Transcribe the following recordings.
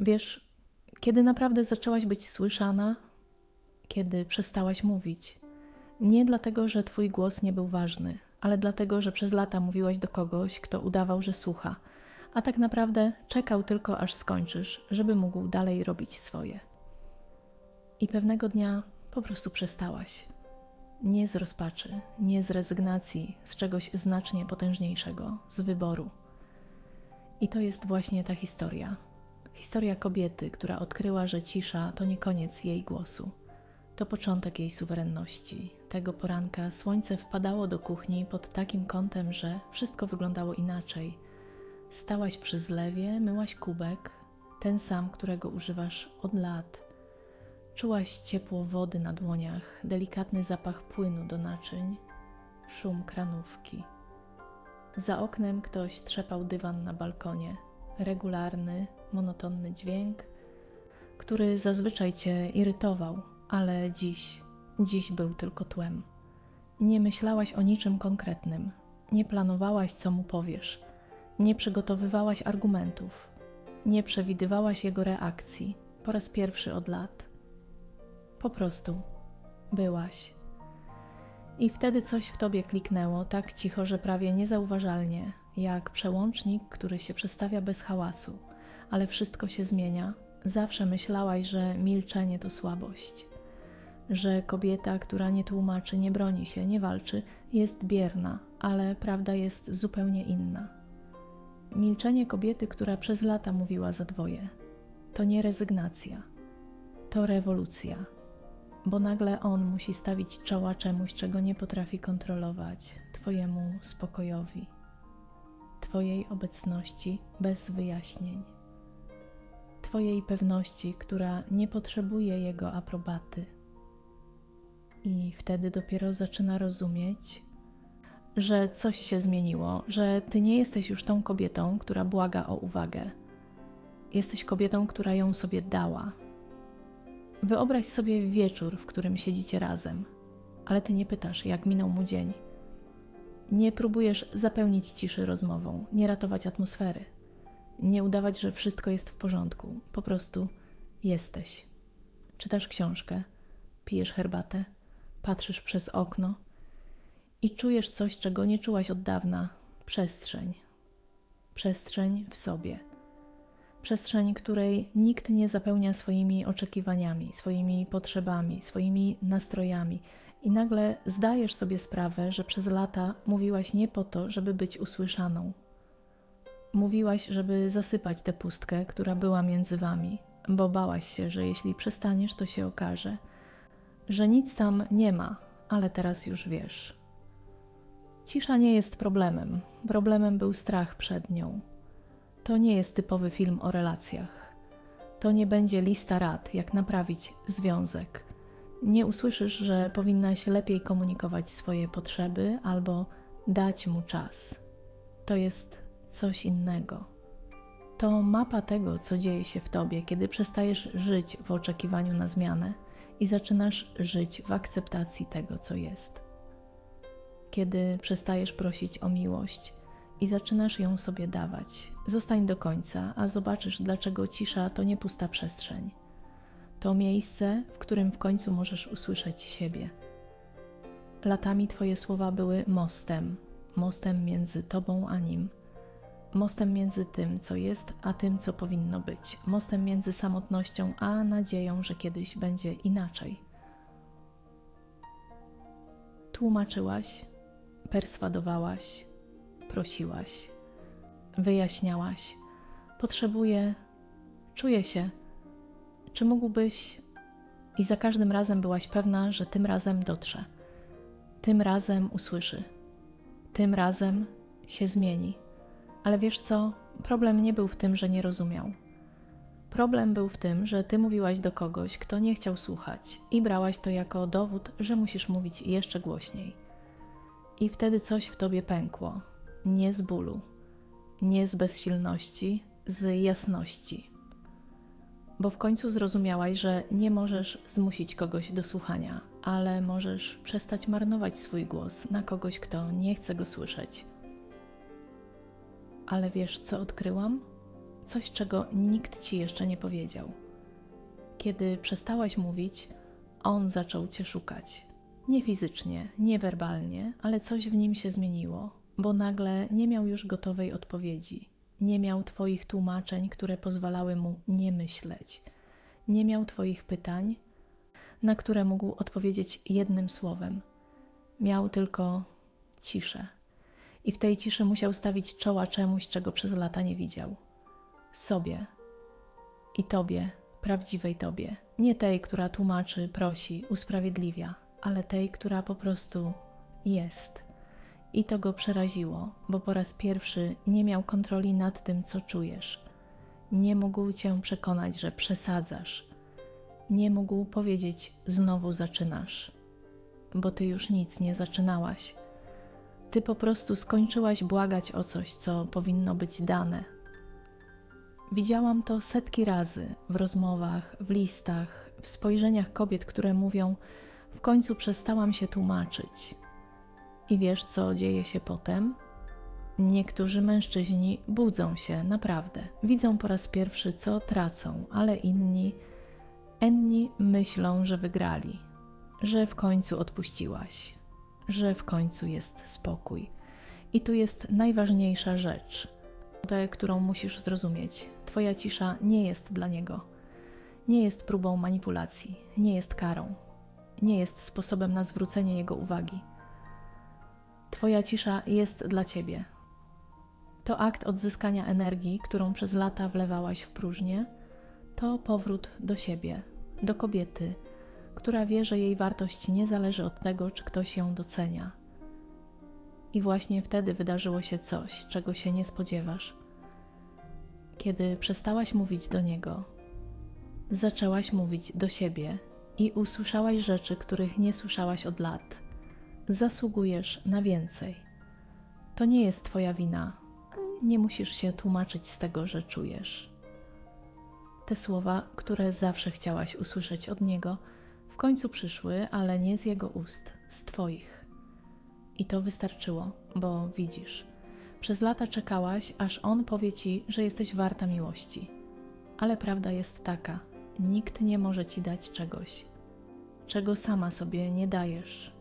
Wiesz, kiedy naprawdę zaczęłaś być słyszana, kiedy przestałaś mówić, nie dlatego, że twój głos nie był ważny, ale dlatego, że przez lata mówiłaś do kogoś, kto udawał, że słucha, a tak naprawdę czekał tylko aż skończysz, żeby mógł dalej robić swoje. I pewnego dnia po prostu przestałaś. Nie z rozpaczy, nie z rezygnacji, z czegoś znacznie potężniejszego, z wyboru. I to jest właśnie ta historia. Historia kobiety, która odkryła, że cisza to nie koniec jej głosu. To początek jej suwerenności. Tego poranka słońce wpadało do kuchni pod takim kątem, że wszystko wyglądało inaczej. Stałaś przy zlewie, myłaś kubek, ten sam, którego używasz od lat. Czułaś ciepło wody na dłoniach, delikatny zapach płynu do naczyń, szum kranówki. Za oknem ktoś trzepał dywan na balkonie. Regularny, monotonny dźwięk, który zazwyczaj cię irytował, ale dziś, dziś był tylko tłem. Nie myślałaś o niczym konkretnym, nie planowałaś, co mu powiesz, nie przygotowywałaś argumentów, nie przewidywałaś jego reakcji po raz pierwszy od lat. Po prostu byłaś. I wtedy coś w tobie kliknęło tak cicho, że prawie niezauważalnie, jak przełącznik, który się przestawia bez hałasu, ale wszystko się zmienia. Zawsze myślałaś, że milczenie to słabość, że kobieta, która nie tłumaczy, nie broni się, nie walczy, jest bierna, ale prawda jest zupełnie inna. Milczenie kobiety, która przez lata mówiła za dwoje, to nie rezygnacja, to rewolucja bo nagle on musi stawić czoła czemuś, czego nie potrafi kontrolować, Twojemu spokojowi, Twojej obecności bez wyjaśnień, Twojej pewności, która nie potrzebuje jego aprobaty. I wtedy dopiero zaczyna rozumieć, że coś się zmieniło, że Ty nie jesteś już tą kobietą, która błaga o uwagę. Jesteś kobietą, która ją sobie dała, Wyobraź sobie wieczór, w którym siedzicie razem, ale ty nie pytasz, jak minął mu dzień. Nie próbujesz zapełnić ciszy rozmową, nie ratować atmosfery, nie udawać, że wszystko jest w porządku. Po prostu jesteś. Czytasz książkę, pijesz herbatę, patrzysz przez okno i czujesz coś, czego nie czułaś od dawna przestrzeń. Przestrzeń w sobie przestrzeń, której nikt nie zapełnia swoimi oczekiwaniami, swoimi potrzebami, swoimi nastrojami. I nagle zdajesz sobie sprawę, że przez lata mówiłaś nie po to, żeby być usłyszaną. Mówiłaś, żeby zasypać tę pustkę, która była między wami, bo bałaś się, że jeśli przestaniesz, to się okaże, że nic tam nie ma, ale teraz już wiesz. Cisza nie jest problemem. Problemem był strach przed nią. To nie jest typowy film o relacjach. To nie będzie lista rad, jak naprawić związek. Nie usłyszysz, że powinnaś lepiej komunikować swoje potrzeby albo dać mu czas. To jest coś innego. To mapa tego, co dzieje się w tobie, kiedy przestajesz żyć w oczekiwaniu na zmianę i zaczynasz żyć w akceptacji tego, co jest. Kiedy przestajesz prosić o miłość i zaczynasz ją sobie dawać. Zostań do końca, a zobaczysz, dlaczego cisza to nie pusta przestrzeń. To miejsce, w którym w końcu możesz usłyszeć siebie. Latami Twoje słowa były mostem, mostem między Tobą a Nim, mostem między tym, co jest, a tym, co powinno być, mostem między samotnością a nadzieją, że kiedyś będzie inaczej. Tłumaczyłaś, perswadowałaś, prosiłaś, wyjaśniałaś. Potrzebuję, czuję się. Czy mógłbyś? I za każdym razem byłaś pewna, że tym razem dotrze. Tym razem usłyszy. Tym razem się zmieni. Ale wiesz co? Problem nie był w tym, że nie rozumiał. Problem był w tym, że ty mówiłaś do kogoś, kto nie chciał słuchać, i brałaś to jako dowód, że musisz mówić jeszcze głośniej. I wtedy coś w tobie pękło, nie z bólu, nie z bezsilności, z jasności. Bo w końcu zrozumiałaś, że nie możesz zmusić kogoś do słuchania, ale możesz przestać marnować swój głos na kogoś, kto nie chce go słyszeć. Ale wiesz, co odkryłam? coś, czego nikt ci jeszcze nie powiedział. Kiedy przestałaś mówić, on zaczął cię szukać. Nie fizycznie, nie werbalnie, ale coś w nim się zmieniło, bo nagle nie miał już gotowej odpowiedzi. Nie miał Twoich tłumaczeń, które pozwalały mu nie myśleć. Nie miał Twoich pytań, na które mógł odpowiedzieć jednym słowem. Miał tylko ciszę. I w tej ciszy musiał stawić czoła czemuś, czego przez lata nie widział. Sobie i Tobie, prawdziwej Tobie. Nie tej, która tłumaczy, prosi, usprawiedliwia, ale tej, która po prostu jest. I to go przeraziło, bo po raz pierwszy nie miał kontroli nad tym, co czujesz. Nie mógł cię przekonać, że przesadzasz. Nie mógł powiedzieć: Znowu zaczynasz, bo ty już nic nie zaczynałaś. Ty po prostu skończyłaś błagać o coś, co powinno być dane. Widziałam to setki razy w rozmowach, w listach, w spojrzeniach kobiet, które mówią: W końcu przestałam się tłumaczyć. I wiesz, co dzieje się potem? Niektórzy mężczyźni budzą się naprawdę, widzą po raz pierwszy, co tracą, ale inni, inni myślą, że wygrali, że w końcu odpuściłaś, że w końcu jest spokój. I tu jest najważniejsza rzecz, tę, którą musisz zrozumieć. Twoja cisza nie jest dla niego, nie jest próbą manipulacji, nie jest karą, nie jest sposobem na zwrócenie jego uwagi. Twoja cisza jest dla ciebie. To akt odzyskania energii, którą przez lata wlewałaś w próżnię, to powrót do siebie, do kobiety, która wie, że jej wartość nie zależy od tego, czy ktoś ją docenia. I właśnie wtedy wydarzyło się coś, czego się nie spodziewasz. Kiedy przestałaś mówić do niego, zaczęłaś mówić do siebie i usłyszałaś rzeczy, których nie słyszałaś od lat. Zasługujesz na więcej. To nie jest Twoja wina. Nie musisz się tłumaczyć z tego, że czujesz. Te słowa, które zawsze chciałaś usłyszeć od niego, końcu przyszły, ale nie z jego ust, z Twoich. I to wystarczyło, bo widzisz, przez lata czekałaś, aż on powie ci, że jesteś warta miłości. Ale prawda jest taka: nikt nie może ci dać czegoś, czego sama sobie nie dajesz.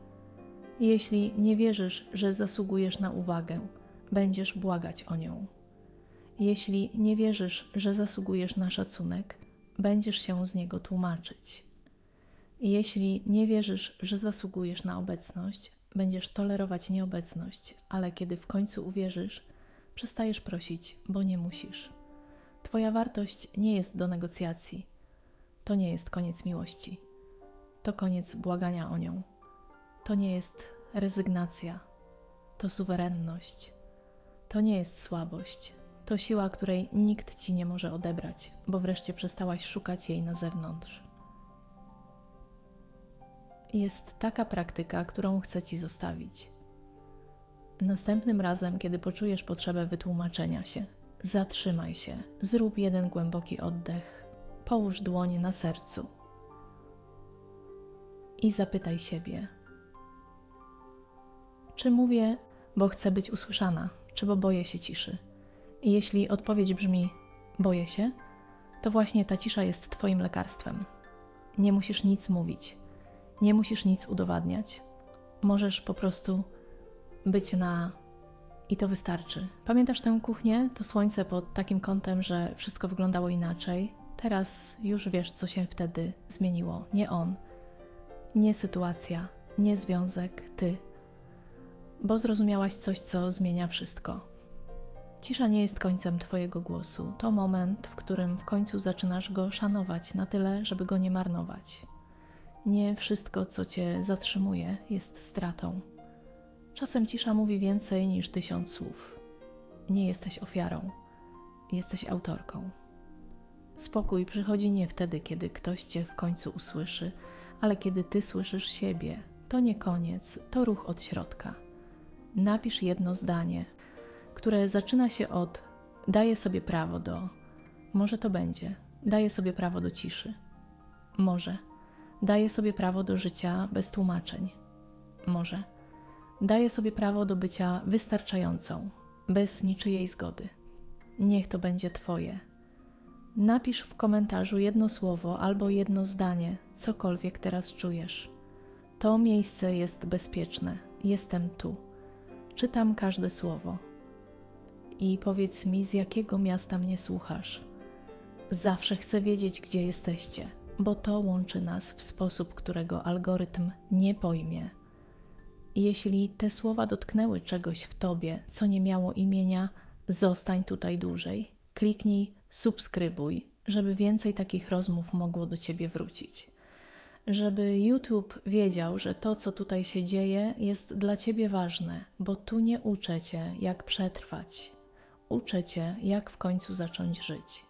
Jeśli nie wierzysz, że zasługujesz na uwagę, będziesz błagać o nią. Jeśli nie wierzysz, że zasługujesz na szacunek, będziesz się z niego tłumaczyć. Jeśli nie wierzysz, że zasługujesz na obecność, będziesz tolerować nieobecność, ale kiedy w końcu uwierzysz, przestajesz prosić, bo nie musisz. Twoja wartość nie jest do negocjacji. To nie jest koniec miłości. To koniec błagania o nią. To nie jest rezygnacja. To suwerenność. To nie jest słabość. To siła, której nikt ci nie może odebrać, bo wreszcie przestałaś szukać jej na zewnątrz jest taka praktyka, którą chcę Ci zostawić. Następnym razem, kiedy poczujesz potrzebę wytłumaczenia się, zatrzymaj się, zrób jeden głęboki oddech, połóż dłoń na sercu i zapytaj siebie: Czy mówię, bo chcę być usłyszana, czy bo boję się ciszy? I jeśli odpowiedź brzmi: Boję się, to właśnie ta cisza jest Twoim lekarstwem. Nie musisz nic mówić nie musisz nic udowadniać. Możesz po prostu być na i to wystarczy. Pamiętasz tę kuchnię? To słońce pod takim kątem, że wszystko wyglądało inaczej. Teraz już wiesz, co się wtedy zmieniło. Nie on, nie sytuacja, nie związek, ty. Bo zrozumiałaś coś, co zmienia wszystko. Cisza nie jest końcem Twojego głosu. To moment, w którym w końcu zaczynasz go szanować na tyle, żeby go nie marnować. Nie wszystko, co cię zatrzymuje, jest stratą. Czasem cisza mówi więcej niż tysiąc słów. Nie jesteś ofiarą, jesteś autorką. Spokój przychodzi nie wtedy, kiedy ktoś cię w końcu usłyszy, ale kiedy ty słyszysz siebie. To nie koniec, to ruch od środka. Napisz jedno zdanie, które zaczyna się od daję sobie prawo do. Może to będzie. Daję sobie prawo do ciszy. Może daje sobie prawo do życia bez tłumaczeń. Może daje sobie prawo do bycia wystarczającą, bez niczyjej zgody. Niech to będzie Twoje. Napisz w komentarzu jedno słowo albo jedno zdanie, cokolwiek teraz czujesz. To miejsce jest bezpieczne. Jestem tu. Czytam każde słowo. I powiedz mi, z jakiego miasta mnie słuchasz. Zawsze chcę wiedzieć, gdzie jesteście, bo to łączy nas w sposób, którego algorytm nie pojmie. Jeśli te słowa dotknęły czegoś w tobie, co nie miało imienia, zostań tutaj dłużej. Kliknij subskrybuj, żeby więcej takich rozmów mogło do ciebie wrócić. Żeby YouTube wiedział, że to, co tutaj się dzieje, jest dla ciebie ważne, bo tu nie uczę cię, jak przetrwać. Uczę cię, jak w końcu zacząć żyć.